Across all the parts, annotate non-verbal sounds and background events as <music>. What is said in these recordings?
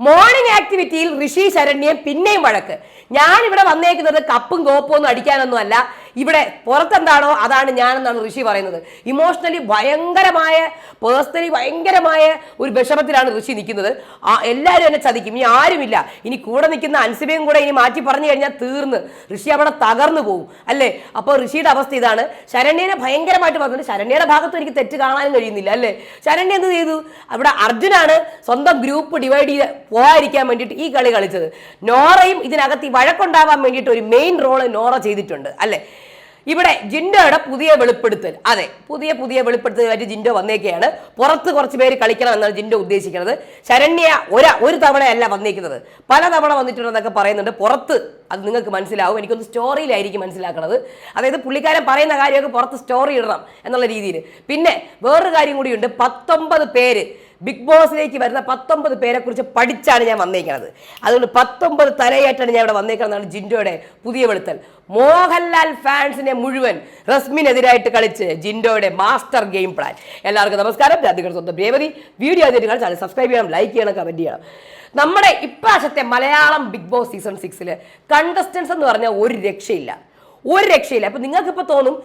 Morning ആക്ടിവിറ്റിയിൽ ഋഷി ശരണ്യം പിന്നെയും വഴക്ക്. ഞാൻ ഇവിടെ വന്നേക്കുന്നത് കപ്പും കോപ്പും ഒന്നും അടിക്കാനൊന്നും അല്ല ഇവിടെ പുറത്തെന്താണോ അതാണ് ഞാനെന്നാണ് ഋഷി പറയുന്നത്. ഇമോഷണലി ഭയങ്കരമായ പേഴ്സണലി ഭയങ്കരമായ ഒരു വിഷമത്തിലാണ് ഋഷി നിൽക്കുന്നത്. ആ എല്ലാവരും എന്നെ ചതിക്കും. ഇനി ആരുമില്ല. ഇനി കൂടെ നിൽക്കുന്ന അൻസിബയും കൂടെ ഇനി മാറ്റി പറഞ്ഞു കഴിഞ്ഞാൽ തീർന്ന്. ഋഷി അവിടെ തകർന്നു പോകും അല്ലേ? അപ്പോൾ ഋഷിയുടെ അവസ്ഥ ഇതാണ്. ശരണ്യനെ ഭയങ്കരമായിട്ട് പറഞ്ഞിട്ട് ശരണ്യയുടെ ഭാഗത്ത് എനിക്ക് തെറ്റ് കാണാനും കഴിയുന്നില്ല. അല്ലേ? ശരണ്യ എന്ത് ചെയ്തു? അവിടെ അർജുനാണ് സ്വന്തം ഗ്രൂപ്പ് ഡിവൈഡ് ചെയ്ത് പോകാതിരിക്കാൻ വേണ്ടിയിട്ട് ഈ കളി കളിച്ചത്. നോറയും ഇതിനകത്ത് ഈ വഴക്കുണ്ടാവാൻ വേണ്ടിയിട്ട് ഒരു മെയിൻ റോൾ നോറ ചെയ്തിട്ടുണ്ട്. അല്ലേ? ഇവിടെ ജിൻഡോയുടെ പുതിയ വെളിപ്പെടുത്തൽ. അതെ പുതിയ പുതിയ വെളിപ്പെടുത്തലായിട്ട് ജിൻഡോ വന്നേക്കുകയാണ് പുറത്ത് കുറച്ച് പേര് കളിക്കണം എന്നാണ് ജിൻഡോ ഉദ്ദേശിക്കുന്നത്. ശരണ്യ ഒരു ഒരു തവണയല്ല വന്നേക്കുന്നത്. പല തവണ വന്നിട്ടുണ്ടെന്നൊക്കെ പറയുന്നുണ്ട്. പുറത്ത് അത് നിങ്ങൾക്ക് മനസ്സിലാവും. എനിക്കൊന്ന് സ്റ്റോറിയിലായിരിക്കും മനസ്സിലാക്കുന്നത് അതായത് പുള്ളിക്കാരൻ പറയുന്ന കാര്യമൊക്കെ പുറത്ത് സ്റ്റോറി ഇടണം എന്നുള്ള രീതിയിൽ. പിന്നെ വേറൊരു കാര്യം കൂടിയുണ്ട്. പത്തൊമ്പത് പേര് ബിഗ് ബോസിലേക്ക് വരുന്ന പത്തൊമ്പത് പേരെ കുറിച്ച് പഠിച്ചാണ് ഞാൻ വന്നേക്കുന്നത് അതുകൊണ്ട് പത്തൊമ്പത് തലയായിട്ടാണ് ഞാൻ ഇവിടെ വന്നേക്കുന്നതാണ് ജിൻഡോയുടെ പുതിയ വെളുത്തൽ. മോഹൻലാൽ ഫാൻസിനെ മുഴുവൻ റസ്മിനെതിരായിട്ട് കളിച്ച് ജിൻഡോയുടെ മാസ്റ്റർ ഗെയിം പ്ലാൻ. എല്ലാവർക്കും നമസ്കാരം. രാധികൾ സ്വന്തം രേവതി. വീഡിയോ ആദ്യമായിട്ട് കാണിച്ചാൽ സബ്സ്ക്രൈബ് ചെയ്യണം ലൈക്ക് ചെയ്യണം കമന്റ് ചെയ്യണം. നമ്മുടെ ഇപ്രാവശ്യത്തെ മലയാളം ബിഗ് ബോസ് സീസൺ സിക്സിൽ കണ്ടസ്റ്റൻസ് എന്ന് പറഞ്ഞാൽ ഒരു രക്ഷയില്ല. ഒരു രക്ഷയില്ല. അപ്പം നിങ്ങൾക്കിപ്പോൾ തോന്നും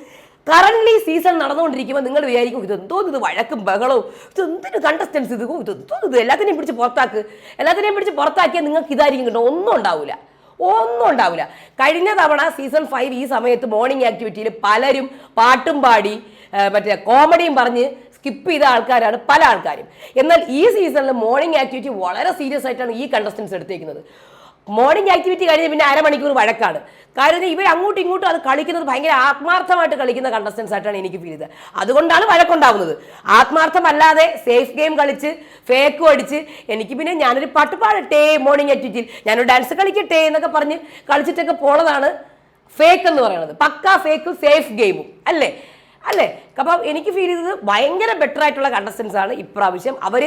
കറന്റ് സീസൺ നടന്നുകൊണ്ടിരിക്കുമ്പോൾ നിങ്ങൾ വിചാരിക്കും ഇതെന്തോ ഇത് വഴക്കും ബഹളവും ഇതെന്തിന് കണ്ടസ്റ്റൻസ് ഇത്? ഇതെന്തോ ഇത് എല്ലാത്തിനെയും പിടിച്ച് പുറത്താക്ക്. എല്ലാത്തിനെയും പിടിച്ച് പുറത്താക്കിയാൽ നിങ്ങൾക്ക് ഇതായിരിക്കും കിട്ടും ഒന്നും ഉണ്ടാവില്ല ഒന്നും ഉണ്ടാവില്ല കഴിഞ്ഞ തവണ സീസൺ ഫൈവ് ഈ സമയത്ത് മോർണിംഗ് ആക്ടിവിറ്റിയിൽ പലരും പാട്ടും പാടി മറ്റേ കോമഡിയും പറഞ്ഞ് സ്കിപ്പ് ചെയ്ത ആൾക്കാരാണ് പല ആൾക്കാരും. എന്നാൽ ഈ സീസണിൽ മോർണിംഗ് ആക്ടിവിറ്റി വളരെ സീരിയസ് ആയിട്ടാണ് ഈ കണ്ടസ്റ്റൻസ് എടുത്തേക്കുന്നത്. മോർണിംഗ് ആക്ടിവിറ്റി കഴിഞ്ഞ് പിന്നെ അരമണിക്കൂർ വഴക്കാണ്. കാരണം ഇവർ അങ്ങോട്ടും ഇങ്ങോട്ടും അത് കളിക്കുന്നത് ഭയങ്കര ആത്മാർത്ഥമായിട്ട് കളിക്കുന്ന കണ്ടസ്റ്റൻസ് ആയിട്ടാണ് എനിക്ക് ഫീൽ ചെയ്തത്. അതുകൊണ്ടാണ് വഴക്കുണ്ടാവുന്നത്. ആത്മാർത്ഥമല്ലാതെ സേഫ് ഗെയിം കളിച്ച് ഫേക്കും അടിച്ച് എനിക്ക് പിന്നെ ഞാനൊരു പാട്ട് പാടട്ടെ മോർണിംഗ് ആക്ടിവിറ്റിയിൽ ഞാനൊരു ഡാൻസ് കളിക്കട്ടെ എന്നൊക്കെ പറഞ്ഞ് കളിച്ചിട്ടൊക്കെ പോണതാണ് ഫേക്ക് എന്ന് പറയുന്നത്. പക്ക ഫേക്കും സേഫ് ഗെയിമും അല്ലേ? അല്ലേ? അപ്പം എനിക്ക് ഫീൽ ചെയ്തത് ഭയങ്കര ബെറ്റർ ആയിട്ടുള്ള കണ്ടസ്റ്റൻസ് ആണ് ഇപ്രാവശ്യം. അവർ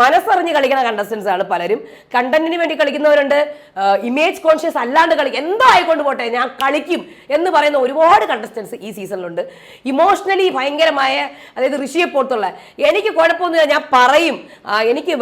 മനസ്സറിഞ്ഞ് കളിക്കുന്ന കണ്ടസ്റ്റൻസ് ആണ് പലരും. കണ്ടന്റിന് വേണ്ടി കളിക്കുന്നവരുണ്ട്. ഇമേജ് കോൺഷ്യസ് അല്ലാണ്ട് കളിക്കും എന്തോ ആയിക്കൊണ്ട് പോട്ടെ ഞാൻ കളിക്കും എന്ന് പറയുന്ന ഒരുപാട് കണ്ടസ്റ്റൻസ് ഈ സീസണിലുണ്ട് ഇമോഷണലി ഭയങ്കരമായ അതായത് ഋഷിയെ പോലത്തുള്ള എനിക്ക് കുഴപ്പമൊന്നുമില്ല ഞാൻ പറയും. എനിക്ക്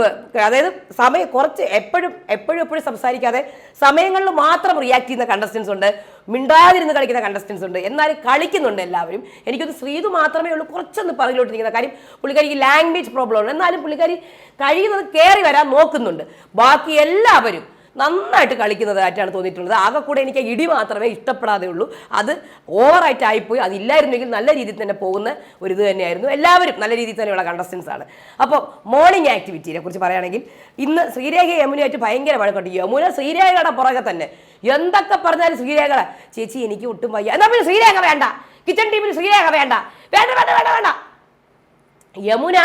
അതായത് സമയം കുറച്ച് എപ്പോഴും എപ്പോഴും എപ്പോഴും സംസാരിക്കാതെ സമയങ്ങളിൽ മാത്രം റിയാക്ട് ചെയ്യുന്ന കണ്ടസ്റ്റൻസ് ഉണ്ട്. മിണ്ടാതിരുന്ന് കളിക്കുന്ന കണ്ടസ്റ്റൻസ് ഉണ്ട്. എന്നാലും കളിക്കുന്നുണ്ട് എല്ലാവരും. എനിക്കൊന്ന് ശ്രീതു മാത്രമേ ഉള്ളൂ. കുറച്ചൊന്ന് പറയിലോട്ട് നിൽക്കുന്ന കാര്യം പുള്ളിക്കാരിക്ക് ലാംഗ്വേജ് പ്രോബ്ലം ഉണ്ട് എന്നാലും പുള്ളിക്കാരി കഴിയുന്നത് കയറി വരാൻ നോക്കുന്നുണ്ട്. ബാക്കി എല്ലാവരും നന്നായിട്ട് കളിക്കുന്നതായിട്ടാണ് തോന്നിയിട്ടുള്ളത്. ആകെ കൂടെ എനിക്ക് ഇടി മാത്രമേ ഇഷ്ടപ്പെടാതെ ഉള്ളൂ. അത് ഓവറായിട്ട് ആയിപ്പോയി. അതില്ലായിരുന്നെങ്കിൽ നല്ല രീതിയിൽ തന്നെ പോകുന്ന ഒരു ഇത് തന്നെയായിരുന്നു. എല്ലാവരും നല്ല രീതിയിൽ തന്നെയുള്ള കണ്ടസ്റ്റൻസ് ആണ്. അപ്പോൾ മോർണിംഗ് ആക്ടിവിറ്റിയെ കുറിച്ച് പറയുകയാണെങ്കിൽ ഇന്ന് ശ്രീരേഖ യമുനയായിട്ട് ഭയങ്കര വഴക്കുണ്ട്. യമുന ശ്രീരേഖയുടെ പുറകെ തന്നെ. എന്തൊക്കെ പറഞ്ഞാലും ശ്രീരേഖ ചേച്ചി എനിക്ക് ഒട്ടും വയ്യ. എന്നാൽ പിന്നെ ശ്രീരേഖ വേണ്ട. കിച്ചൺ ടീമിൽ ശ്രീരേഖ വേണ്ട. വേണ്ട വേണ്ട വേണ്ട വേണ്ട. യമുന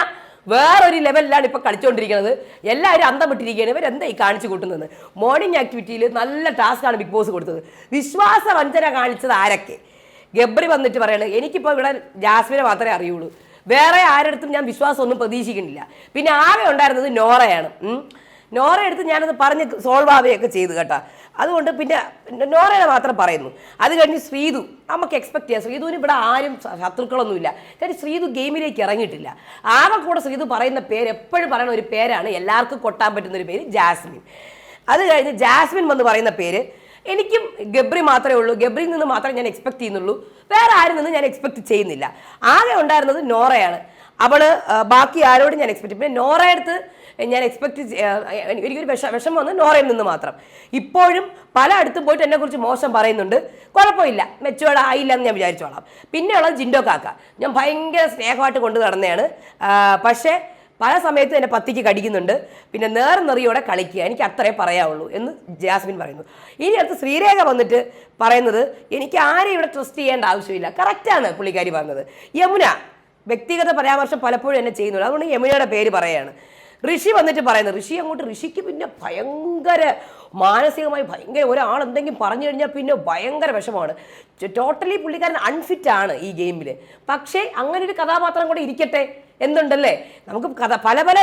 വേറൊരു ലെവലിലാണ് ഇപ്പൊ കളിച്ചുകൊണ്ടിരിക്കുന്നത് എല്ലാവരും അന്തം വിട്ടിരിക്കുകയാണ് ഇവർ എന്താ ഈ കാണിച്ചു കൂട്ടുന്നത്? മോർണിംഗ് ആക്ടിവിറ്റിയിൽ നല്ല ടാസ്ക്കാണ് ബിഗ് ബോസ് കൊടുത്തത്. വിശ്വാസ വഞ്ചന കാണിച്ചത് ആരൊക്കെ? ഗബ്രി വന്നിട്ട് പറയണത് എനിക്കിപ്പോൾ ഇവിടെ ജാസ്മിനെ മാത്രമേ അറിയുള്ളൂ. വേറെ ആരടുത്തും ഞാൻ വിശ്വാസം ഒന്നും പ്രതീക്ഷിക്കുന്നില്ല. പിന്നെ ആകെ ഉണ്ടായിരുന്നത് നോറയാണ്. നോറയെടുത്ത് ഞാനത് പറഞ്ഞ് സോൾവ് ആവുകയൊക്കെ ചെയ്തു കേട്ടോ. അതുകൊണ്ട് പിന്നെ നോറയെ മാത്രം പറയുന്നു. അത് കഴിഞ്ഞ് ശ്രീതു നമുക്ക് എക്സ്പെക്ട് ചെയ്യാം. ശ്രീതുവിന് ഇവിടെ ആരും ശത്രുക്കളൊന്നുമില്ല. കാര്യം ശ്രീതു ഗെയിമിലേക്ക് ഇറങ്ങിയിട്ടില്ല. ആകെ കൂടെ ശ്രീതു പറയുന്ന പേര് എപ്പോഴും പറയുന്ന ഒരു പേരാണ് എല്ലാവർക്കും കൊട്ടാൻ പറ്റുന്ന ഒരു പേര് ജാസ്മിൻ. അത് കഴിഞ്ഞ് ജാസ്മിൻ എന്ന് പറയുന്ന പേര് എനിക്കും ഗബ്രി മാത്രമേ ഉള്ളൂ. ഗബ്രിയിൽ നിന്ന് മാത്രമേ ഞാൻ എക്സ്പെക്ട് ചെയ്യുന്നുള്ളൂ. വേറെ ആരിൽ നിന്ന് ഞാൻ എക്സ്പെക്ട് ചെയ്യുന്നില്ല. ആകെ ഉണ്ടായിരുന്നത് നോറയാണ്. അവൾ ബാക്കി ആരോടും ഞാൻ എക്സ്പെക്ട് പിന്നെ നോറയുടെ അടുത്ത് ഞാൻ എക്സ്പെക്ട് എനിക്കൊരു വിഷ വിഷമം വന്ന് നോറയിൽ നിന്ന് മാത്രം. ഇപ്പോഴും പല അടുത്തും പോയിട്ട് എന്നെക്കുറിച്ച് മോശം പറയുന്നുണ്ട്. കുഴപ്പമില്ല. മെച്ചുവേർഡ് ആയില്ല എന്ന് ഞാൻ വിചാരിച്ചോളാം. പിന്നെയുള്ളത് ജിൻഡോ കാക്ക. ഞാൻ ഭയങ്കര സ്നേഹമായിട്ട് കൊണ്ടു നടന്നതാണ് പക്ഷേ പല സമയത്തും എന്നെ പത്തിക്ക് കടിക്കുന്നുണ്ട്. പിന്നെ നേരം നിറയോടെ കളിക്കുക. എനിക്ക് അത്രേ പറയാവുള്ളൂ എന്ന് ജാസ്മിൻ പറയുന്നു. ഇനി അടുത്ത് ശ്രീരേഖ വന്നിട്ട് പറയുന്നത് എനിക്ക് ആരെയും ഇവിടെ ട്രസ്റ്റ് ചെയ്യേണ്ട ആവശ്യമില്ല. കറക്റ്റാണ് പുള്ളിക്കാരി പറഞ്ഞത്. യമുന വ്യക്തിഗത പരാമർശം പലപ്പോഴും എന്നെ ചെയ്യുന്നുള്ളൂ അതുകൊണ്ട് യമുനയുടെ പേര് പറയാണ്. ഋഷി വന്നിട്ട് പറയുന്നത് ഋഷി അങ്ങോട്ട് ഋഷിക്ക് പിന്നെ ഭയങ്കര മാനസികമായി ഭയങ്കര ഒരാൾ എന്തെങ്കിലും പറഞ്ഞു കഴിഞ്ഞാൽ പിന്നെ ഭയങ്കര വിഷമാണ് ടോട്ടലി പുള്ളിക്കാരൻ അൺഫിറ്റ് ആണ് ഈ ഗെയിമിൽ പക്ഷേ അങ്ങനെ ഒരു കഥാപാത്രം കൂടെ ഇരിക്കട്ടെ എന്നുണ്ടല്ലേ? നമുക്ക് കഥ പല പല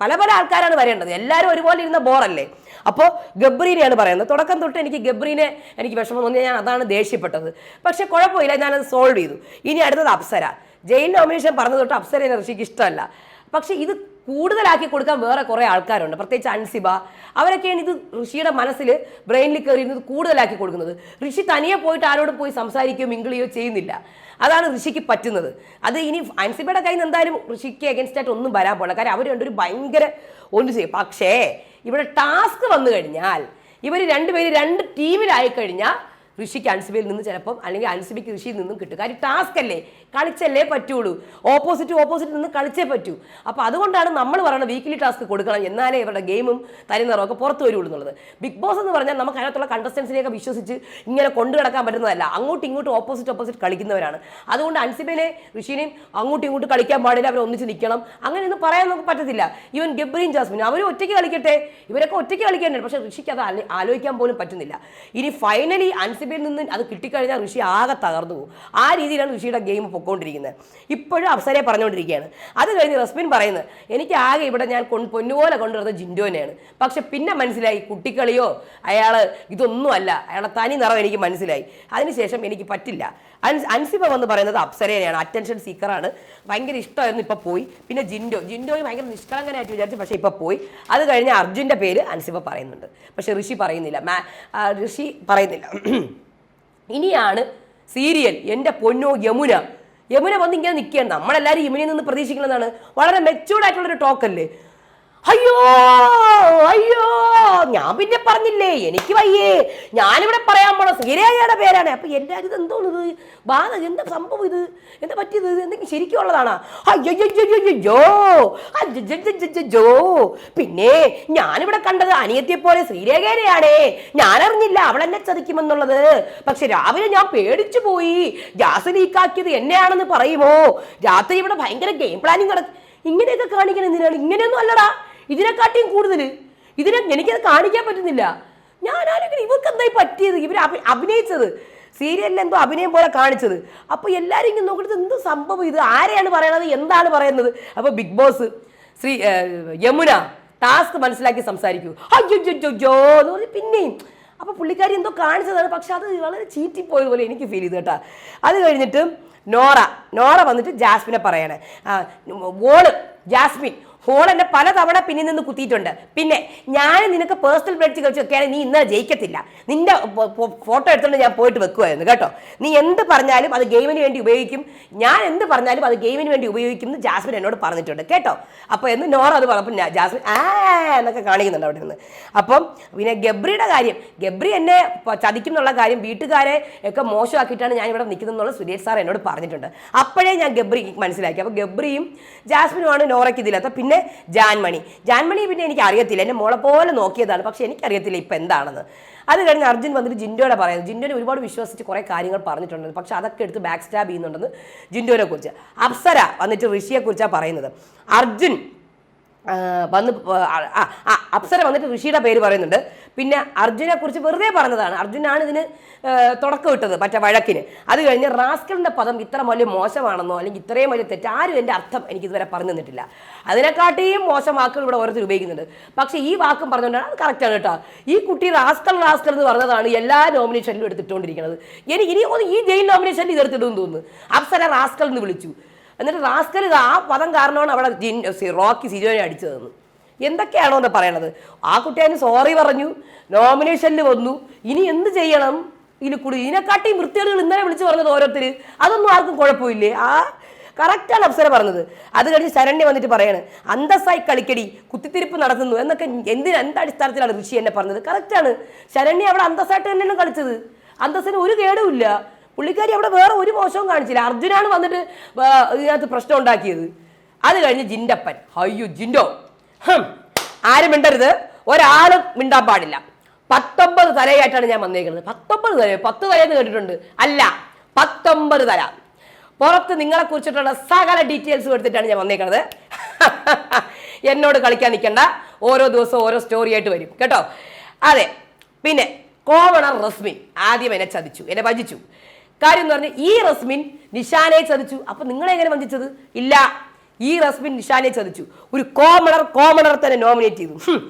പല പല ആൾക്കാരാണ് വരേണ്ടത്. എല്ലാവരും ഒരുപോലെ ഇരുന്ന ബോറല്ലേ? അപ്പോൾ ഗബ്രീനെയാണ് പറയുന്നത്. തുടക്കം തൊട്ട് എനിക്ക് ഗബ്രീനെ എനിക്ക് വിഷമം തോന്നി. ഞാൻ അതാണ് ദേഷ്യപ്പെട്ടത്. പക്ഷേ കുഴപ്പമില്ല. ഞാനത് സോൾവ് ചെയ്തു. ഇനി അടുത്തത് അപ്സര. ജയിൽ നോമിനേഷൻ പറഞ്ഞു തൊട്ട് അപ്സരയെ ഋഷിക്ക് ഇഷ്ടമല്ല. പക്ഷേ ഇത് കൂടുതലാക്കി കൊടുക്കാൻ വേറെ കുറേ ആൾക്കാരുണ്ട്. പ്രത്യേകിച്ച് അൻസിബ. അവരൊക്കെയാണ് ഇത് ഋഷിയുടെ മനസ്സിൽ ബ്രെയിനിൽ കയറിയിരുന്നത് കൂടുതലാക്കി കൊടുക്കുന്നത്. ഋഷി തനിയെ പോയിട്ട് ആരോടും പോയി സംസാരിക്കുകയോ മിങ്കിളിയോ ചെയ്യുന്നില്ല. അതാണ് ഋഷിക്ക് പറ്റുന്നത്. അത് ഇനി അൻസിബയുടെ കയ്യിൽ നിന്ന് എന്തായാലും ഋഷിക്ക് എഗൻസ്റ്റ് ആയിട്ട് ഒന്നും വരാൻ പോകില്ല കാര്യം അവർ രണ്ടൊരു ഭയങ്കര ഒന്ന് ചെയ്യും. പക്ഷേ ഇവിടെ ടാസ്ക് വന്നു കഴിഞ്ഞാൽ ഇവർ രണ്ടുപേര് രണ്ട് ടീമിലായി കഴിഞ്ഞാൽ ഋഷിക്ക് അൻസിബയിൽ നിന്ന് ചിലപ്പം അല്ലെങ്കിൽ അൻസിബിക്ക് ഋഷിയിൽ നിന്നും കിട്ടും. കാര്യം ടാസ്ക് അല്ലേ? കളിച്ചല്ലേ പറ്റുള്ളൂ. ഓപ്പോസിറ്റ് ഓപ്പോസിറ്റ് നിന്ന് കളിച്ചേ പറ്റൂ. അപ്പോൾ അതുകൊണ്ടാണ് നമ്മൾ പറയുന്നത് വീക്കിലി ടാസ്ക് കൊടുക്കണം. എന്നാലേ ഇവരുടെ ഗെയിമും തരുന്നതും ഒക്കെ പുറത്തു വരുള്ളൂ എന്നുള്ളത്. ബിഗ് ബോസ് എന്ന് പറഞ്ഞാൽ നമുക്ക് അതിനകത്തുള്ള കണ്ടസ്റ്റൻസിനെയൊക്കെ വിശ്വസിച്ച് ഇങ്ങനെ കൊണ്ടു കിടക്കാൻ പറ്റുന്നതല്ല. അങ്ങോട്ടും ഇങ്ങോട്ടും ഓപ്പോസിറ്റ് ഓപ്പോസിറ്റ് കളിക്കുന്നവരാണ്. അതുകൊണ്ട് അൻസിബിനെ ഋഷിനെയും അങ്ങോട്ടും ഇങ്ങോട്ടും കളിക്കാൻ പാടില്ല. അവർ ഒന്നിച്ച് നിൽക്കണം. അങ്ങനെയൊന്നും പറയാൻ നമുക്ക് പറ്റത്തില്ല. ഈവൻ ഗബ്രീൻ ജാസ്മിൻ അവരും ഒറ്റയ്ക്ക് കളിക്കട്ടെ? ഇവരൊക്കെ ഒറ്റയ്ക്ക് കളിക്കേണ്ടത് പക്ഷേ ഋഷിക്ക് അത് ആലോചിക്കാൻ പോലും പറ്റുന്നില്ല. ഇനി ഫൈനലി അൻസിബിൽ നിന്ന് അത് കിട്ടിക്കഴിഞ്ഞാൽ ഋഷി ആകെ തകർന്നു പോകും. ആ രീതിയിലാണ് ഋഷിയുടെ ഗെയിം പൊക്കോണ്ടിരിക്കുന്നത്. ഇപ്പോഴും അപ്സരെ പറഞ്ഞുകൊണ്ടിരിക്കുകയാണ്. അത് കഴിഞ്ഞ് റസ്മിൻ പറയുന്നത് എനിക്ക് ആകെ ഇവിടെ ഞാൻ കൊ പൊന്നുപോലെ കൊണ്ടുവരുന്നത് ജിൻഡോനെയാണ്. പക്ഷെ പിന്നെ മനസ്സിലായി കുട്ടിക്കളിയോ അയാൾ ഇതൊന്നുമല്ല അയാളെ തനി നിറം എനിക്ക് മനസ്സിലായി. അതിനുശേഷം എനിക്ക് പറ്റില്ല. അൻസ് അൻസിബ വന്ന് പറയുന്നത് അപ്സരേനെയാണ്. അറ്റൻഷൻ സീക്കറാണ്. ഭയങ്കര ഇഷ്ടമായിരുന്നു ഇപ്പോൾ പോയി. പിന്നെ ജിൻഡോ ജിൻഡോയും ഭയങ്കര നിഷ്കളങ്കനായിട്ട് വിചാരിച്ചു പക്ഷേ ഇപ്പോൾ പോയി. അത് കഴിഞ്ഞ് അർജുന്റെ പേര് അൻസിബ പറയുന്നുണ്ട്. പക്ഷേ ഋഷി പറയുന്നില്ല. ഋഷി പറയുന്നില്ല. ഇനിയാണ് സീരിയൽ എന്റെ പൊന്നോ യമുന. യമുന വന്ന് ഇങ്ങനെ നിൽക്കുകയാണ്. നമ്മളെല്ലാവരും യമുനയിൽ നിന്ന് പ്രതീക്ഷിക്കുന്നതാണ്. വളരെ മെച്ചൂർഡ് ആയിട്ടുള്ളൊരു ടോക്കല്ലേ അയ്യോ അയ്യോ ഞാൻ പിന്നെ പറഞ്ഞില്ലേ എനിക്ക് വയ്യേ. ഞാനിവിടെ പറയാൻ പോണ സീരയുടെ പേരാണ്. അപ്പൊ എന്റെ ഇത്? എന്തോന്നത് ബാധ എന്താ സംഭവം ഇത്? എന്താ പറ്റിയത്? എന്തെങ്കിലും ശരിക്കും ഉള്ളതാണോ? അയ്യോ അയ്യോ പിന്നെ ഞാനിവിടെ കണ്ടത് അനിയത്തിയെ പോലെ ശ്രീരേഖയുടെയാണേ ഞാൻ അറിഞ്ഞില്ല അവൾ എന്നെ ചതിക്കുമെന്നുള്ളത്. പക്ഷെ രാവിലെ ഞാൻ പേടിച്ചു പോയി. ഗ്യാസ് ലീക്കാക്കിയത് എന്നെയാണെന്ന് പറയുമോ? രാത്രി ഇവിടെ ഭയങ്കര ഗെയിം പ്ലാനിങ് നടക്കും ഇങ്ങനെയൊക്കെ കാണിക്കണം എന്തിനാണ്? ഇങ്ങനെയൊന്നും അല്ലടാ. ഇതിനെക്കാട്ടിയും കൂടുതൽ ഇതിനെ എനിക്കത് കാണിക്കാൻ പറ്റുന്നില്ല. ഞാൻ ആലോചിക്കണം ഇവർക്ക് എന്തായി പറ്റിയത്? ഇവർ അഭി- അഭിനയിച്ചത്. സീരിയലിൽ എന്തോ അഭിനയം പോലെ കാണിച്ചത്. അപ്പോൾ എല്ലാവരും ഇങ്ങനെ നോക്കിയിട്ട് എന്ത് സംഭവം ഇത്? ആരെയാണ് പറയണത്? എന്താണ് പറയുന്നത്? അപ്പോൾ Bigg Boss Shri Yamuna task മനസ്സിലാക്കി സംസാരിക്കൂ. അയ്യോ എന്ന് പറഞ്ഞ് പിന്നെയും. അപ്പോൾ പുള്ളിക്കാരി എന്തോ കാണിച്ചതാണ്. പക്ഷെ അത് വളരെ ചീറ്റിപ്പോയതുപോലെ എനിക്ക് ഫീൽ ചെയ്തു കേട്ടോ. അത് കഴിഞ്ഞിട്ട് നോറ നോറ വന്നിട്ട് ജാസ്മിനെ പറയണേ. ഓൾ ജാസ്മിൻ ഹോൾ എന്നെ പലതവണ പിന്നിൽ നിന്ന് കുത്തിയിട്ടുണ്ട്. പിന്നെ ഞാൻ നിനക്ക് പേഴ്സണൽ ബ്ലഡ് കളിച്ചൊക്കെയാണ് നീ ഇന്നലെ ജയിക്കത്തില്ല. നിന്റെ ഫോട്ടോ എടുത്തുകൊണ്ട് ഞാൻ പോയിട്ട് വെക്കുമായിരുന്നു കേട്ടോ. നീ എന്ത് പറഞ്ഞാലും അത് ഗെയിമിന് വേണ്ടി ഉപയോഗിക്കും. ഞാൻ എന്ത് പറഞ്ഞാലും അത് ഗെയിമിന് വേണ്ടി ഉപയോഗിക്കും എന്ന് ജാസ്മിൻ എന്നോട് പറഞ്ഞിട്ടുണ്ട് കേട്ടോ. അപ്പോൾ എന്ന് നോറ അത് പറഞ്ഞപ്പോൾ ജാസ്മിൻ ആ എന്നൊക്കെ കാണിക്കുന്നുണ്ട് അവിടെ നിന്ന്. അപ്പം പിന്നെ ഗബ്രിയുടെ കാര്യം ഗബ്രി എന്നെ പ- ചതിക്കും എന്നുള്ള കാര്യം വീട്ടുകാരെ ഒക്കെ മോശമാക്കിയിട്ടാണ് ഞാൻ ഇവിടെ നിൽക്കുന്നത് എന്നുള്ള സുരേഷ് സാർ എന്നോട് പറഞ്ഞിട്ടുണ്ട്. അപ്പോഴേ ഞാൻ ഗബ്രി മനസ്സിലാക്കി. അപ്പോൾ ഗബ്രിയും ജാസ്മിനുമാണ് നോറയ്ക്ക് ഇതില്ലാത്ത പിന്നെ ജാൻമണി. ജാൻമണി പിന്നെ എനിക്ക് അറിയത്തില്ല എന്റെ മോളെ പോലെ നോക്കിയതാണ്. പക്ഷെ എനിക്കറിയത്തില്ല ഇപ്പം എന്താണെന്ന്. അത് കഴിഞ്ഞ് അർജുൻ വന്നിട്ട് ജിൻഡോയുടെ പറയുന്നത് ജിൻഡോനെ ഒരുപാട് വിശ്വസിച്ച് കുറേ കാര്യങ്ങൾ പറഞ്ഞിട്ടുണ്ട് പക്ഷെ അതൊക്കെ എടുത്ത് ബാക്ക് സ്റ്റാബ് ചെയ്യുന്നുണ്ടെന്ന് ജിൻഡോനെ കുറിച്ച് അപ്സര വന്നിട്ട് ഋഷിയെക്കുറിച്ചാണ് പറയുന്നത്. അർജുൻ വന്ന് അപ്സര വന്നിട്ട് ഋഷിയുടെ പേര് പറയുന്നുണ്ട്. പിന്നെ അർജുനെ കുറിച്ച് വെറുതെ പറഞ്ഞതാണ്. അർജുനാണ് ഇതിന് തുടക്കം ഇട്ടത് മറ്റേ വഴക്കിന്. അത് കഴിഞ്ഞ് റാസ്കലിന്റെ പദം ഇത്ര വലിയ മോശമാണെന്നോ അല്ലെങ്കിൽ ഇത്രയും വലിയ തെറ്റ് ആരും എന്റെ അർത്ഥം എനിക്ക് ഇതുവരെ പറഞ്ഞു തന്നിട്ടില്ല. അതിനെക്കാട്ടിയും മോശം വാക്കുകൾ ഇവിടെ ഓരോരുത്തർ ഉപയോഗിക്കുന്നുണ്ട്. പക്ഷേ ഈ വാക്കും പറഞ്ഞുകൊണ്ടാണ് അത് കറക്റ്റാണ് കേട്ടോ. ഈ കുട്ടി റാസ്കൽ റാസ്കൽ എന്ന് പറഞ്ഞതാണ് എല്ലാ നോമിനേഷനിലും എടുത്തിട്ടുകൊണ്ടിരിക്കുന്നത്. എനിക്ക് ഇനി ഈ ജയിൽ നോമിനേഷനിൽ ഇത് എടുത്തിടുമെന്ന് തോന്നുന്നു. അപ്സര റാസ്കൽ എന്ന് വിളിച്ചു. എന്നിട്ട് റാസ്കൽ ആ പദം കാരണമാണ് അവിടെ ജിൻ- റോക്കി സിജോനെ അടിച്ചതെന്ന്. എന്തൊക്കെയാണോ എന്ന് പറയണത്? ആ കുട്ടി അതിന് സോറി പറഞ്ഞു നോമിനേഷനിൽ വന്നു. ഇനി എന്ത് ചെയ്യണം? ഇതിൽ കൂടി ഇതിനെക്കാട്ടിയും വൃത്തികേടുകൾ ഇന്നലെ വിളിച്ചു പറഞ്ഞത് ഓരോരുത്തർ അതൊന്നും ആർക്കും കുഴപ്പമില്ലേ? ആ കറക്റ്റാണ് അപ്സര പറഞ്ഞത്. അത് കഴിഞ്ഞ് ശരണ്യ വന്നിട്ട് പറയാണ് അന്തസ്സായി കളിക്കടി കുത്തിത്തിരിപ്പ് നടത്തുന്നു. എന്നൊക്കെ എന്തിന് എന്ത് അടിസ്ഥാനത്തിലാണ് ഋഷി എന്നെ പറഞ്ഞത്? കറക്റ്റാണ് ശരണ്യ അവിടെ അന്തസ്സായിട്ട് തന്നെയാണ് കളിച്ചത്. അന്തസ്സിന് ഒരു കേടുമില്ല പുള്ളിക്കാരി അവിടെ വേറെ ഒരു മോശവും കാണിച്ചില്ല. അർജുനാണ് വന്നിട്ട് ഇതിനകത്ത് പ്രശ്നം ഉണ്ടാക്കിയത്. അത് കഴിഞ്ഞ് ജിൻഡപ്പൻ. അയ്യോ ജിൻഡോ. ആരും മിണ്ടരുത്. ഒരാളും മിണ്ടാൻ പാടില്ല. പത്തൊമ്പത് തലയായിട്ടാണ് ഞാൻ വന്നേക്കുന്നത്. പത്തൊമ്പത് തല പത്ത് തലയെന്ന് കേട്ടിട്ടുണ്ട്. അല്ല പത്തൊമ്പത് തല. പുറത്ത് നിങ്ങളെ കുറിച്ചിട്ടുള്ള സകല ഡീറ്റെയിൽസ് എടുത്തിട്ടാണ് ഞാൻ വന്നേക്കുന്നത് <laughs> എന്നോട് കളിക്കാൻ നിൽക്കണ്ട. ഓരോ ദിവസവും ഓരോ സ്റ്റോറി ആയിട്ട് വരും. കേട്ടോ? അതെ. പിന്നെ കോവണർ റസ്മിൻ. ആദ്യം എന്നെ ചതിച്ചു. എന്നെ വഞ്ചിച്ചു. കാര്യം എന്ന് പറഞ്ഞാൽ ഈ റസ്മിൻ നിഷാനെ ചതിച്ചു. അപ്പൊ നിങ്ങളെ എങ്ങനെ വഞ്ചിച്ചത്? ഇല്ല. ഈ റസ്മിൻ നിഷാനെ ചതിച്ചു. ഒരു കോമണർ കോമണർ തന്നെ നോമിനേറ്റ് ചെയ്തു.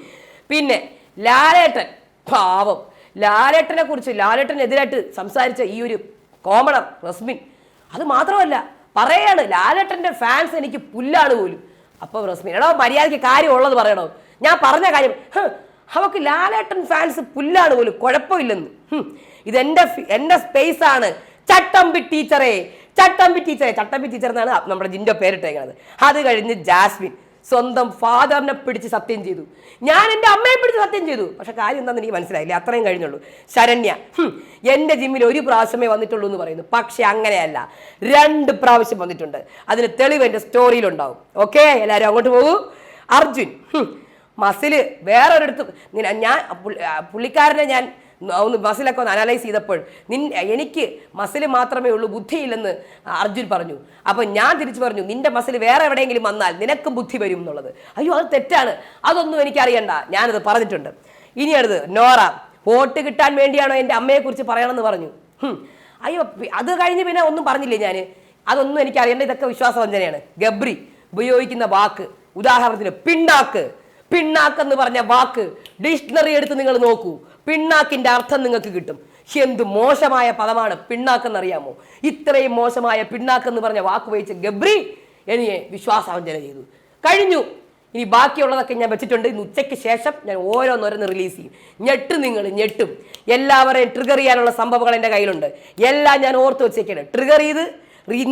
പിന്നെ ലാലേട്ടൻ പാവം. ലാലേട്ടനെ കുറിച്ച് ലാലേട്ടനെതിരായിട്ട് സംസാരിച്ച ഈ ഒരു കോമണർ റസ്മിൻ അത് മാത്രമല്ല പറയാണ് ലാലേട്ടന്റെ ഫാൻസ് എനിക്ക് പുല്ലാണ് പോലും. അപ്പൊ റസ്മിൻ എടാ മര്യാദയ്ക്ക് കാര്യം ഉള്ളത് പറയണോ? ഞാൻ പറഞ്ഞ കാര്യം അവക്ക് ലാലേട്ടൻ ഫാൻസ് പുല്ലാണ് പോലും കുഴപ്പമില്ലെന്ന്. ഇത് ഇതെന്റെ ഫി- എന്റെ സ്പേസ് ആണ്. ചട്ടമ്പി ടീച്ചറെ ചട്ടമ്പി ടീച്ചറെ ചട്ടമ്പി ടീച്ചർ എന്നാണ് നമ്മുടെ ജിന്റെ പേരിട്ടേക്കുന്നത് അത് കഴിഞ്ഞ് ജാസ്മിൻ സ്വന്തം ഫാദറിനെ പിടിച്ച് സത്യം ചെയ്തു. ഞാൻ എന്റെ അമ്മയെ പിടിച്ച് സത്യം ചെയ്തു. പക്ഷെ കാര്യം എന്താണെന്ന് എനിക്ക് മനസ്സിലായില്ല. അത്രയും കഴിഞ്ഞുള്ളൂ. ശരണ്യ എന്റെ ജിമ്മിൽ ഒരു പ്രാവശ്യമേ വന്നിട്ടുള്ളൂ എന്ന് പറയുന്നു. പക്ഷെ അങ്ങനെയല്ല. രണ്ട് പ്രാവശ്യം വന്നിട്ടുണ്ട്. അതിന് തെളിവ് എന്റെ സ്റ്റോറിയിലുണ്ടാവും ഓക്കെ? എല്ലാവരും അങ്ങോട്ട് പോകൂ. അർജുൻ മസിൽ വേറൊരിടത്ത് ഞാൻ പുള്ളി- പുള്ളിക്കാരനെ ഞാൻ ഒന്ന് മസിലൊക്കെ ഒന്ന് അനലൈസ് ചെയ്തപ്പോൾ നിൻ എനിക്ക് മസിൽ മാത്രമേ ഉള്ളൂ ബുദ്ധിയില്ലെന്ന് അർജുൻ പറഞ്ഞു. അപ്പോൾ ഞാൻ തിരിച്ചു പറഞ്ഞു നിന്റെ മസിൽ വേറെ എവിടെയെങ്കിലും വന്നാൽ നിനക്കും ബുദ്ധി വരും എന്നുള്ളത്. അയ്യോ അത് തെറ്റാണ്. അതൊന്നും എനിക്കറിയണ്ട. ഞാനത് പറഞ്ഞിട്ടുണ്ട്. ഇനി അടുത്ത് നോറ വോട്ട് കിട്ടാൻ വേണ്ടിയാണോ എന്റെ അമ്മയെക്കുറിച്ച് പറയണമെന്ന് പറഞ്ഞു. അയ്യോ അത് കഴിഞ്ഞ് പിന്നെ ഒന്നും പറഞ്ഞില്ലേ ഞാൻ? അതൊന്നും എനിക്കറിയേണ്ട. ഇതൊക്കെ വിശ്വാസവഞ്ചനയാണ്. ഗബ്രി ഉപയോഗിക്കുന്ന വാക്ക്. ഉദാഹരണത്തിന് പിണ്ണാക്ക്. പിണ്ണാക്ക് എന്ന് പറഞ്ഞ വാക്ക്. ഡിക്ഷണറി എടുത്ത് നിങ്ങൾ നോക്കൂ. പിണ്ണാക്കിന്റെ അർത്ഥം നിങ്ങൾക്ക് കിട്ടും. എന്ത് മോശമായ പദമാണ് പിണ്ണാക്കെന്നറിയാമോ? ഇത്രയും മോശമായ പിണ്ണാക്കെന്ന് പറഞ്ഞ വാക്ക് വഹിച്ച ഗബ്രി എനിയെ വിശ്വാസവഞ്ചന ചെയ്തു. കഴിഞ്ഞു. ഇനി ബാക്കിയുള്ളതൊക്കെ ഞാൻ വെച്ചിട്ടുണ്ട്. ഇന്ന് ഉച്ചയ്ക്ക് ശേഷം ഞാൻ ഓരോന്നോരോന്ന് റിലീസ് ചെയ്യും. ഞെട്ടും നിങ്ങൾ ഞെട്ടും. എല്ലാവരെയും ട്രിഗർ ചെയ്യാനുള്ള സംഭവങ്ങൾ എന്റെ കയ്യിലുണ്ട്. എല്ലാം ഞാൻ ഓർത്ത് വെച്ചേക്കാണ്. ട്രിഗർ ചെയ്ത്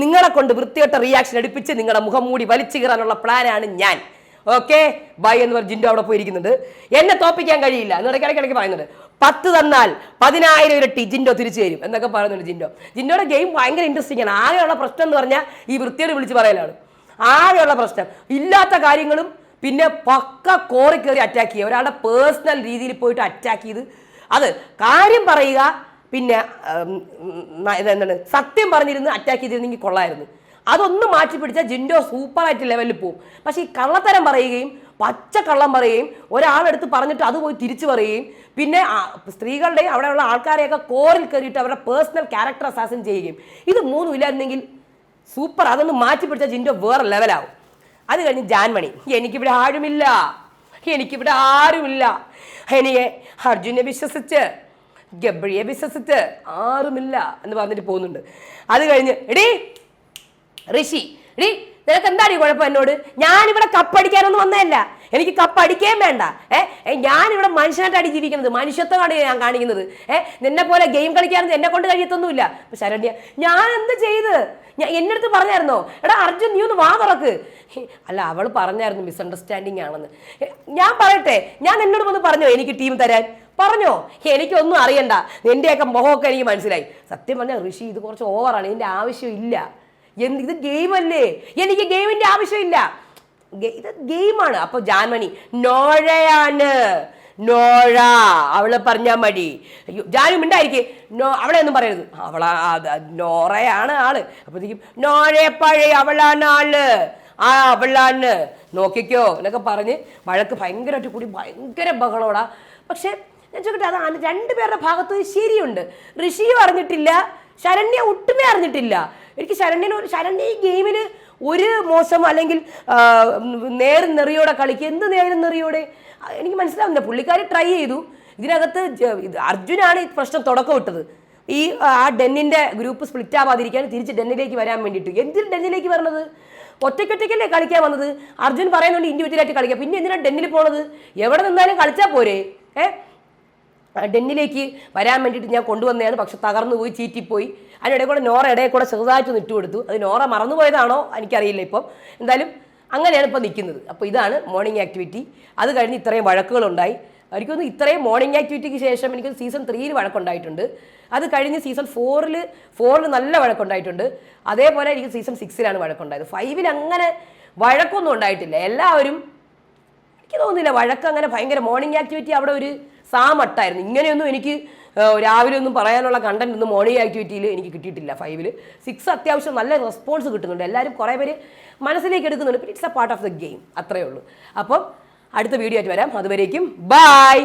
നിങ്ങളെ കൊണ്ട് വൃത്തികെട്ട റിയാക്ഷൻ എടുപ്പിച്ച് നിങ്ങളുടെ മുഖം മൂടി വലിച്ചു കീറാനുള്ള പ്ലാനാണ് ഞാൻ. ഓക്കെ ബൈ എന്ന് പറഞ്ഞ് ജിൻഡോ അവിടെ പോയിരിക്കുന്നുണ്ട് എന്നെ തോപ്പിക്കാൻ കഴിയില്ല എന്ന് ഇടയ്ക്ക് ഇടയ്ക്ക് പറയുന്നുണ്ട് പത്ത് തന്നാൽ പതിനായിരം ഇരട്ടി ജിൻഡോ തിരിച്ചു തരും എന്നൊക്കെ പറയുന്നുണ്ട് ജിൻഡോ ജിൻഡോയുടെ ഗെയിം ഭയങ്കര ഇൻട്രസ്റ്റിംഗ് ആണ് ആകെയുള്ള പ്രശ്നം എന്ന് പറഞ്ഞാൽ ഈ വൃത്തിയോട് വിളിച്ച് പറയലാണ് ആകെയുള്ള പ്രശ്നം ഇല്ലാത്ത കാര്യങ്ങളും പിന്നെ പക്ക കോറി കയറി അറ്റാക്ക് ചെയ്യുക ഒരാളുടെ പേഴ്സണൽ രീതിയിൽ പോയിട്ട് അറ്റാക്ക് ചെയ്ത് അത് കാര്യം പറയുക പിന്നെ ഉം, സത്യം പറഞ്ഞിരുന്ന് അറ്റാക്ക് ചെയ്തിരുന്നെങ്കിൽ കൊള്ളായിരുന്നു അതൊന്ന് മാറ്റി പിടിച്ചാൽ ജിൻഡോ സൂപ്പറായിട്ട് ലെവലിൽ പോകും പക്ഷേ ഈ കള്ളത്തരം പറയുകയും പച്ച കള്ളം പറയുകയും ഒരാളെടുത്ത് പറഞ്ഞിട്ട് അത് പോയി തിരിച്ചു പറയുകയും പിന്നെ സ്ത്രീകളുടെയും അവിടെയുള്ള ആൾക്കാരെയൊക്കെ കോറിൽ കയറിയിട്ട് അവരുടെ പേഴ്സണൽ ക്യാരക്ടർ അസാസിൻ ചെയ്യുകയും. ഇത് മൂന്നും ഇല്ലായിരുന്നെങ്കിൽ സൂപ്പർ. അതൊന്ന് മാറ്റി പിടിച്ചാൽ ജിൻഡോ വേറെ ലെവലാവും. അത് കഴിഞ്ഞ് ജാൻമണി. എനിക്കിവിടെ ആരുമില്ല. എനിക്കിവിടെ ആരുമില്ല. എനിക്ക് അർജുനെ വിശ്വസിച്ച് ഗബ്രിയെ വിശ്വസിച്ച് ആരുമില്ല എന്ന് പറഞ്ഞിട്ട് പോകുന്നുണ്ട്. അത് കഴിഞ്ഞ് എടീ ഋഷി ഡീ നിനക്ക് എന്താടി കുഴപ്പം എന്നോട്? ഞാനിവിടെ കപ്പടിക്കാനൊന്നും വന്നതല്ല. എനിക്ക് കപ്പടിക്കുകയും വേണ്ട. ഏ ഞാനിവിടെ മനുഷ്യനായിട്ടാണ് ജീവിക്കുന്നത്. മനുഷ്യത്വമാണ് ഞാൻ കാണിക്കുന്നത്. ഏ നിന്നെ പോലെ ഗെയിം കളിക്കാനൊന്നും എന്നെ കൊണ്ട് കഴിയത്തൊന്നുമില്ല. ശരണ്യ ഞാൻ എന്ത് ചെയ്ത്? ഞാൻ എന്റെ അടുത്ത് പറഞ്ഞായിരുന്നോ? എടാ അർജുൻ നീ ഒന്ന് വാ തുറക്ക്. അല്ല അവൾ പറഞ്ഞായിരുന്നു മിസ്അണ്ടർസ്റ്റാൻഡിങ് ആണെന്ന്. ഞാൻ പറയട്ടെ ഞാൻ എന്നോട് വന്ന് പറഞ്ഞോ എനിക്ക് ടീം തരാൻ? പറഞ്ഞോ? എനിക്കൊന്നും അറിയണ്ട. നിന്റെയൊക്കെ മുഖമൊക്കെ എനിക്ക് മനസ്സിലായി. സത്യം പറഞ്ഞാൽ ഋഷി ഇത് കുറച്ച് ഓവറാണ് ഇതിന്റെ ആവശ്യമില്ല. എന്ത് ഇത് ഗെയിമല്ലേ എനിക്ക് ഗെയിമിന്റെ ആവശ്യമില്ല. ഇത് ഗെയിമാണ് അപ്പൊ ജാൻമണി നോഴയാണ്. നോഴ. അവൾ പറഞ്ഞാ മടി അയ്യോ ജാനു നോ അവളെ ഒന്നും പറയരുത്. അവളാ നോറയാണ് ആൾ. അപ്പോഴത്തേക്കും നോഴയെ പഴയ അവളാണ് ആൾ. ആ അവളാണ്. നോക്കിക്കോ. എന്നൊക്കെ പറഞ്ഞ് വഴക്ക് ഭയങ്കരമായിട്ട് കൂടി ഭയങ്കര ബഹളോടാ. പക്ഷെ ഞാൻ ചോദിക്കട്ടെ അത് ആ- രണ്ടുപേരുടെ ഭാഗത്ത് ശരിയുണ്ട്. ഋഷി അറിഞ്ഞിട്ടില്ല ശരണ്യ ഒട്ടുമേ അറിഞ്ഞിട്ടില്ല. എനിക്ക് ശരണ്യന് ശരണ്യ ഈ ഗെയിമിൽ ഒരു മോശം അല്ലെങ്കിൽ നേരം നെറിയോടെ കളിക്കുക എന്ത് നേരം നെറിയോടെ? എനിക്ക് മനസ്സിലാവുന്നില്ല. പുള്ളിക്കാരി ട്രൈ ചെയ്തു. ഇതിനകത്ത് അർജുനാണ് ഈ പ്രശ്നം തുടക്കം ഇട്ടത്. ഈ ആ ഡെന്നിന്റെ ഗ്രൂപ്പ് സ്പ്ലിറ്റ് ആവാതിരിക്കാൻ തിരിച്ച് ഡെന്നിലേക്ക് വരാൻ വേണ്ടിയിട്ട്. എന്തിന് ഡെന്നിലേക്ക് വരണത്? ഒറ്റയ്ക്കൊറ്റയ്ക്കല്ലേ കളിക്കാൻ വന്നത്? അർജുൻ പറയുന്നുണ്ട് ഇൻഡിവിജ്വലായിട്ട് കളിക്കാം. പിന്നെ എന്തിനാണ് ഡെന്നിൽ പോണത്? എവിടെ നിന്നാലും കളിച്ചാൽ പോരെ? ഏഹ് ഡെന്നിലേക്ക് വരാൻ വേണ്ടിയിട്ട് ഞാൻ കൊണ്ടുവന്നതാണ്. പക്ഷെ തകർന്നു പോയി ചീറ്റിപ്പോയി. അതിനിടെ കൂടെ നോറ ഇടയിൽ കൂടെ ചെറുതായിട്ട് നിട്ടു കൊടുത്തു അത് നോറ മറന്നുപോയതാണോ എനിക്കറിയില്ല ഇപ്പം. എന്തായാലും അങ്ങനെയാണ് ഇപ്പോൾ നിൽക്കുന്നത്. അപ്പോൾ ഇതാണ് മോർണിംഗ് ആക്ടിവിറ്റി അത് കഴിഞ്ഞ് ഇത്രയും വഴക്കുകളുണ്ടായി. എനിക്കൊന്ന് ഇത്രയും മോർണിംഗ് ആക്ടിവിറ്റിക്ക് ശേഷം എനിക്ക് സീസൺ ത്രീയിൽ വഴക്കുണ്ടായിട്ടുണ്ട്. അത് കഴിഞ്ഞ് സീസൺ ഫോറിൽ ഫോറിൽ നല്ല വഴക്കുണ്ടായിട്ടുണ്ട്. അതേപോലെ എനിക്ക് സീസൺ സിക്സിലാണ് വഴക്കുണ്ടായത്. ഫൈവിൽ അങ്ങനെ വഴക്കൊന്നും ഉണ്ടായിട്ടില്ല. എല്ലാവരും എനിക്ക് തോന്നുന്നില്ല. വഴക്ക് അങ്ങനെ ഭയങ്കര മോർണിംഗ് ആക്ടിവിറ്റി അവിടെ ഒരു സാമട്ടായിരുന്നു. ഇങ്ങനെയൊന്നും എനിക്ക് രാവിലെ ഒന്നും പറയാനുള്ള കണ്ടന്റ് ഒന്നും മോർണിംഗ് ആക്ടിവിറ്റിയിൽ എനിക്ക് കിട്ടിയിട്ടില്ല ഫൈവിൽ സിക്സ് അത്യാവശ്യം നല്ല റെസ്പോൺസ് കിട്ടുന്നുണ്ട്. എല്ലാവരും കുറേ പേര് മനസ്സിലേക്ക് എടുക്കുന്നുണ്ട്. It's a part of the game അത്രയേ ഉള്ളൂ. അപ്പം അടുത്ത വീഡിയോ ആയിട്ട് വരാം. അതുവരേക്കും ബൈ